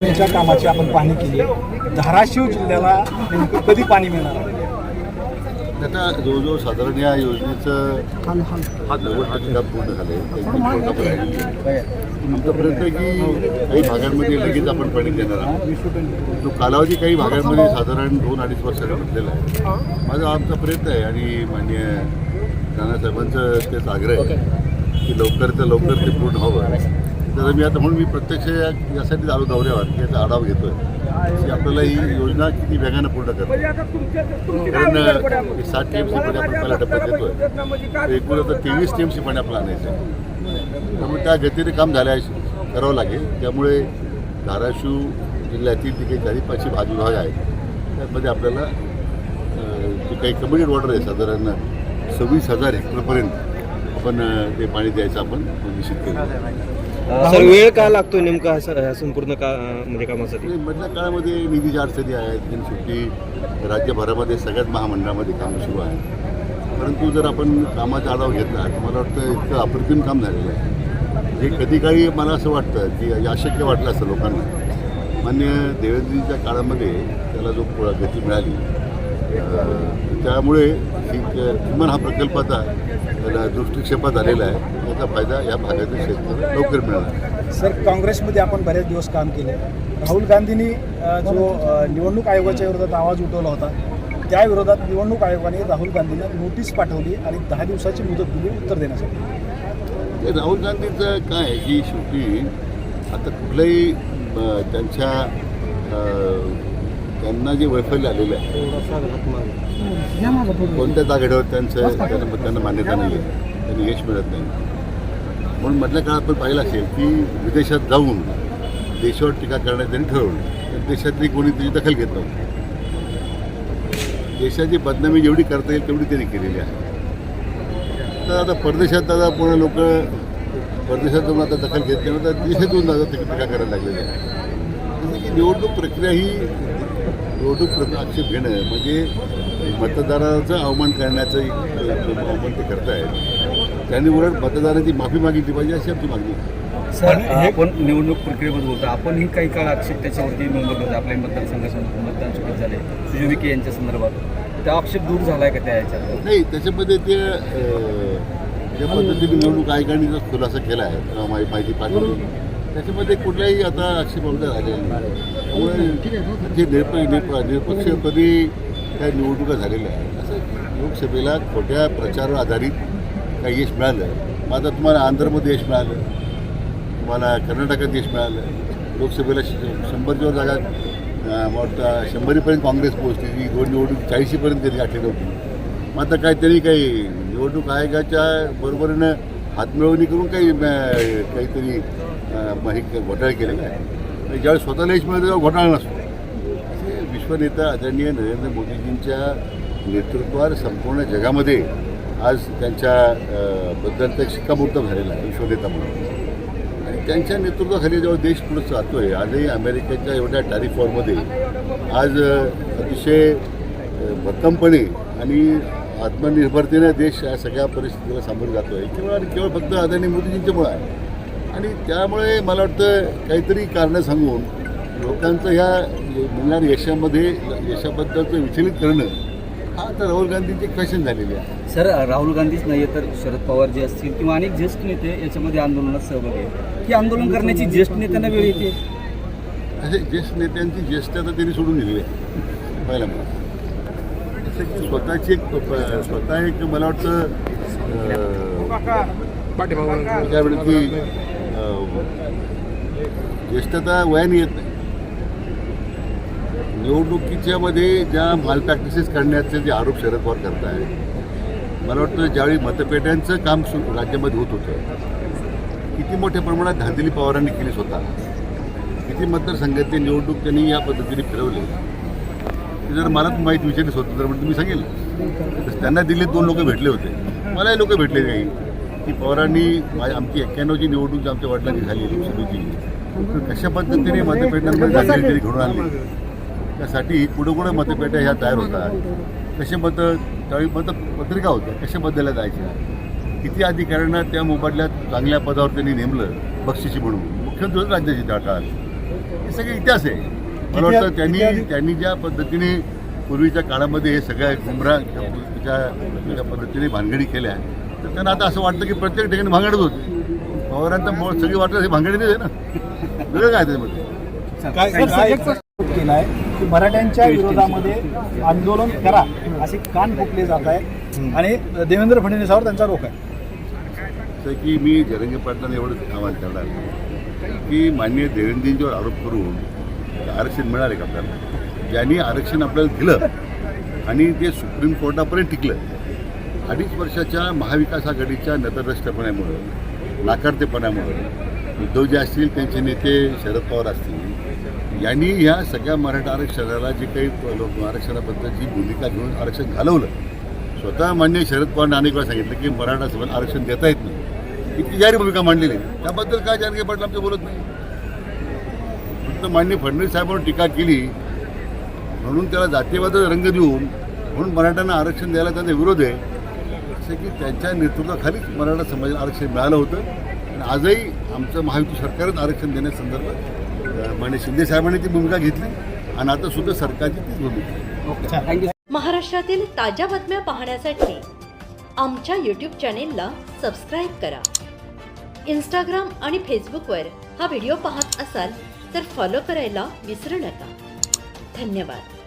त्यांच्या कामाची आपण पाहणी केली. धाराशिव जिल्ह्याला नेमकं कधी पाणी मिळणार? आता जवळजवळ साधारण या योजनेचं टक्के पूर्ण झालं आहे आमचा प्रयत्न आहे की काही भागांमध्ये लगेच आपण पाणी देणार आहोत. तो कालावधी काही भागांमध्ये साधारण दोन अडीच वर्षाचा म्हटलेला आहे. माझा आमचा प्रयत्न आहे आणि मान्य नानासाहेबांचं तेच आग्रह आहे की लवकर तर लवकर ते पूर्ण व्हावं. तर मी आता म्हणून मी प्रत्यक्ष यासाठी आलो दौऱ्यावर की याचा आढावा घेतोय. की आपल्याला ही योजना किती वेगानं पूर्ण करतो कारण अ, सात टी एम सी पाणी आपण पहिल्या टप्प्यात देतोय तर एकूण आता तेवीस टी एम सी पाणी आपलं आणायचं आहे. त्यामुळे त्या गतीने काम झाल्या करावं लागेल. त्यामुळे धाराशिव जिल्ह्यातील जे काही चारी पाचशे भाग विभाग आहेत त्यामध्ये आपल्याला जे काही कम्युनिटी वॉटर आहे साधारण सव्वीस हजार हेक्टरपर्यंत आपण ते पाणी द्यायचं आपण निश्चित केलं सर वेळ का लागतो नेमका हा स- ह्या संपूर्ण का म्हणजे कामासाठी? मधल्या काळामध्ये निधीच्या अडचणी आहेत शेवटी राज्यभरामध्ये सगळ्याच महामंडळामध्ये काम सुरू आहे. परंतु जर आपण कामाचा आढावा घेतला तर मला वाटतं इतकं अप्रतिम काम झालेलं आहे. जे कधी काळी मला असं वाटतं की अशक्य वाटलं असतं लोकांना मान्य देवेंद्रजीच्या काळामध्ये त्याला जो गती मिळाली त्यामुळे किमान हा प्रकल्प आता त्याला दृष्टिक्षेपात आलेला आहे. त्याचा फायदा या भागातील शेतकऱ्यांना लवकर मिळाला सर काँग्रेसमध्ये आपण बरेच दिवस काम केले. राहुल गांधींनी जो निवडणूक आयोगाच्या विरोधात आवाज उठवला होता त्या विरोधात निवडणूक आयोगाने राहुल गांधींना नोटीस पाठवली आणि दहा दिवसाची मुदत दिली उत्तर देण्यासाठी. ते राहुल गांधीचं काय आहे? की शेवटी आता कुठलंही त्यांच्या त्यांना जे वैफल्य आलेलं आहे कोणत्याच आघाडीवर त्यांचं त्यांना त्यांना मान्यता नाही आहे त्यांना यश मिळत नाही. म्हणून मधल्या काळात आपण पाहिलं असेल की विदेशात जाऊन देशावर टीका करण्याचं त्यांनी ठरवलं. तर देशातली कोणी त्याची दखल घेत नव्हती. देशाची बदनामी जेवढी करता येईल तेवढी त्यांनी केलेली आहे. तर आता परदेशात आता पुणे लोक परदेशातून आता दखल घेत नाही तर देशात दादा आता टीका करायला लागलेली आहे. की निवडणूक प्रक्रिया ही निवडणूक प्रक्रिया आक्षेप घेणं म्हणजे मतदाराचं अवमान करण्याचं अवमान ते करतायत. त्यांनी उलट मतदाराची माफी मागितली पाहिजे अशी आमची मागणी आहे. पण आपण निवडणूक प्रक्रियेमध्ये बोलतो आपणही काही काळ आक्षेप त्याच्यावरती नोंदवले होते आपल्या मतदारसंघात मतदान चुकीत झाले सुजय विखे यांच्या संदर्भात. त्या आक्षेप दूर झालाय का त्या याच्यात? नाही त्याच्यामध्ये ते ज्या पद्धतीने निवडणूक आयोगाने जो खुलासा केला आहे माहिती पाठवली. त्याच्यामध्ये कुठल्याही आता आक्षेपार्ह झालेला नाही. त्यामुळे जे निरप निरप निरपक्षपदी काही निवडणुका झालेल्या आहेत असं लोकसभेला खोट्या प्रचारावर आधारित काही यश मिळालं. मग आता तुम्हाला आंध्रमध्ये यश मिळालं. तुम्हाला कर्नाटकात यश मिळालं. लोकसभेला शंभरच्यावर जागा वाटतं शंभरीपर्यंत काँग्रेस पोहोचली. ती दोन निवडणूक चाळीशीपर्यंत कधी गाठली नव्हती मग आता काहीतरी काही निवडणूक आयोगाच्या बरोबरीनं हातमिळवणी करून काही काहीतरी हे घोटाळे केलेला आहे आणि ज्यावेळेस स्वतःला यश मिळतं तेव्हा घोटाळा नसतो. विश्वनेता आदरणीय नरेंद्र मोदीजींच्या नेतृत्वावर संपूर्ण जगामध्ये आज त्यांच्या अं, बद्दल शिक्कामोर्तब झालेला आहे विश्वनेता म्हणून. आणि त्यांच्या नेतृत्वाखाली जेव्हा देश पुढे आहे आजही अमेरिकेच्या एवढ्या टॅरिफ वॉरमध्ये आज अतिशय भक्कमपणे आणि आत्मनिर्भरतेने देश या सगळ्या परिस्थितीला सामोरे आहे केवळ आणि केवळ फक्त आदरणीय मोदीजींच्यामुळे आहे. आणि त्यामुळे मला वाटतं काहीतरी कारणं सांगून लोकांचं ह्या मिळणाऱ्या यशामध्ये यशाबद्दलचं विचलित करणं हा तर राहुल गांधींची फॅशन झालेली आहे सर राहुल गांधीच नाही तर शरद पवार जे असतील किंवा अनेक ज्येष्ठ नेते याच्यामध्ये आंदोलनात सहभागी आहेत. की आंदोलन करण्याची ज्येष्ठ नेत्यांना वेळ येते? असे ज्येष्ठ नेत्यांची ज्येष्ठता त्यांनी सोडून दिलेली आहे. पहिला मला जसं की स्वतःची एक स्वतः एक मला वाटतं त्यावेळी ज्येष्ठता वयाने येत नाही. निवडणुकीच्या मध्ये ज्या मालप्रॅक्टिसेस करण्याचे जे आरोप शरद पवार करत आहे मला वाटतं ज्यावेळी मतपेट्यांचं काम सुरू राज्यामध्ये होत होतं किती मोठ्या प्रमाणात धांदली पवारांनी केली स्वतः. किती मतदारसंघातली निवडणूक त्यांनी या पद्धतीने फिरवली. ते जर मला माहीत विचारली स्वतंत्र तर म्हणजे मी सांगेल. त्यांना दिल्लीत दोन लोक भेटले होते. मलाही लोक भेटले काही की पवारांनी आमची एक्क्याण्णवची निवडणूक जी आमच्या वडिलांनी झाली लोकसभेची तर कशा पद्धतीने त्यांनी घडून आणली त्यासाठी कुठं कुठं मतपेट्या ह्या तयार होतात? कसे मत त्यावेळी मत पत्रिका होत्या कशा बदलल्या जायच्या? किती अधिकाऱ्यांना त्या मोबदल्यात चांगल्या पदावर त्यांनी नेमलं बक्षिसी म्हणून? मुख्यमंत्री होते राज्याची काळात हे सगळे इतिहास आहे. मला वाटतं त्यांनी त्यांनी ज्या पद्धतीने पूर्वीच्या काळामध्ये हे सगळ्या गुमरा त्या पद्धतीने भानगडी केल्या तर त्यांना आता असं वाटतं की प्रत्येक ठिकाणी भांगडच होते. पवारांचा मूळ सगळी वाटतं हे भांगडीनेच आहे ना. वेगळं काय त्याच्यामध्ये काय काय केलाय की मराठ्यांच्या विरोधामध्ये आंदोलन करा असे कान फुकले जात आहे आणि देवेंद्र फडणवीसावर त्यांचा रोख आहे. असं की मी जरंगे पाटलांना एवढंच आवाहन करणार की माननीय देवेंद्रजींच्यावर आरोप करून आरक्षण मिळाले का आपल्याला? ज्यांनी आरक्षण आपल्याला दिलं आणि ते सुप्रीम कोर्टापर्यंत टिकलं. अडीच वर्षाच्या महाविकास आघाडीच्या नतरष्ट्यपणामुळं नाकारतेपणामुळं उद्धव जे असतील त्यांचे नेते शरद पवार असतील यांनी ह्या सगळ्या मराठा आरक्षणाला जे काही लोक आरक्षणाबद्दलची भूमिका घेऊन आरक्षण घालवलं स्वतः मान्य शरद पवारांनी अनेक वेळा सांगितलं की मराठा समाज आरक्षण देता येत नाही. इतकी जाहीर भूमिका मांडलेली त्याबद्दल काय जानकी पाटील आमचं बोलत नाही. फक्त मान्य फडणवीस साहेबांवर टीका केली म्हणून त्याला जातीयवादाचा रंग देऊन म्हणून मराठ्यांना आरक्षण द्यायला त्यांचा विरोध आहे. असं की त्यांच्या नेतृत्वाखालीच मराठा समाजाला आरक्षण मिळालं होतं. आणि आजही आमचं महायुती सरकारच आरक्षण देण्यासंदर्भात अं, मान्य शिंदे साहेबांनी ती भूमिका घेतली आणि आता सुद्धा सरकारची तीच भूमिका आहे. महाराष्ट्रातील ताज्या बातम्या पाहण्यासाठी आमच्या यूट्यूब चॅनेलला सबस्क्राईब करा. इंस्टाग्राम आणि फेसबुकवर हा व्हिडिओ पाहत असाल तर फॉलो करायला विसरू नका. धन्यवाद.